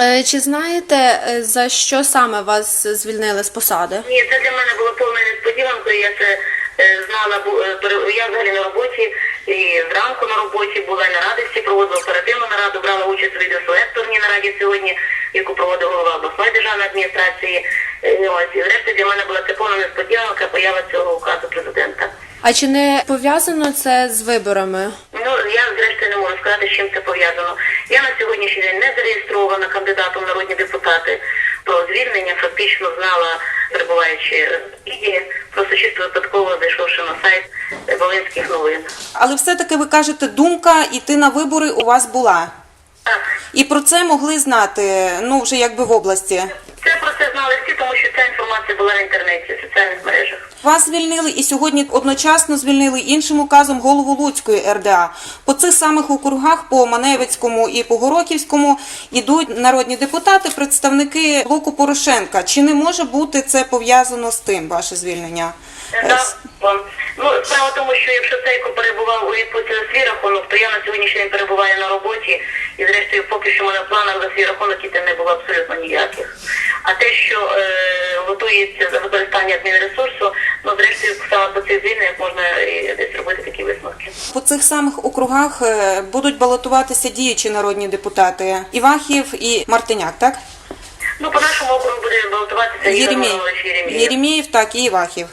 Е, Чи знаєте, е, за що саме вас звільнили з посади? Ні, це для мене було повною несподіванкою. Я це е, знала, я взагалі на роботі і зранку на роботі була наради всі проводила оперативну нараду, брала участь у відеоселекторній нараді сьогодні, яку проводив голова обласної державної адміністрації. Ось і врешті для мене була це повна несподіванка поява цього указу президента. А чи не пов'язано це з виборами? Ну я зрештою не можу сказати, з чим це пов'язано. Я на сьогоднішній день не зареєстрована кандидатом в народні депутати. Про звільнення фактично знала, перебуваючи в Києві, просто чисто випадково зайшовши на сайт Волинських новин. Але все-таки ви кажете, думка йти на вибори у вас була. Так, І про це могли знати, ну вже якби в області. це про це знали всі, тому що ця інформація була в інтернеті, в соціальних мережах. Вас звільнили і сьогодні одночасно звільнили іншим указом голову Луцької РДА. По цих самих округах, по Маневицькому і по Горохівському, ідуть народні депутати, представники блоку Порошенка. Чи не може бути це пов'язано з тим, ваше звільнення? Е, Так, вам. Ну, справа тому, що якщо Цейко перебував у відпустці на свій рахунок, то я на сьогоднішній день перебуваю на роботі, і зрештою поки що в мене планах за свій рахунок іти не було абсолютно ніяких. А те, що е, готується за використання адмінресурсу, ну зрештою саме по цих звільненнях можна і десь робити такі висновки. По цих самих округах е, будуть балотуватися діючі народні депутати Івахів і Мартиняк, так? Ну, по нашому округу буде балотуватися Єремєєв. Єремєєв, так, і Івахів.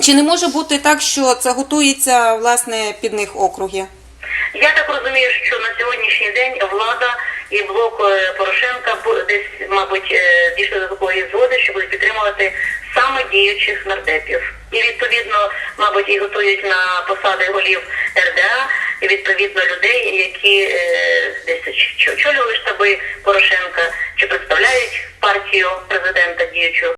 Чи не може бути так, що це готується власне під них округи? Я так розумію, що на сьогоднішній день влада і блок е, Порошенка десь, мабуть, е, дійшли до такої згоди, що будуть підтримувати саме діючих нардепів. І відповідно, мабуть, і готують на посади голів РДА, і відповідно людей, які е, десь очолювали штаби Порошенка, чи представляють партію президента діючого.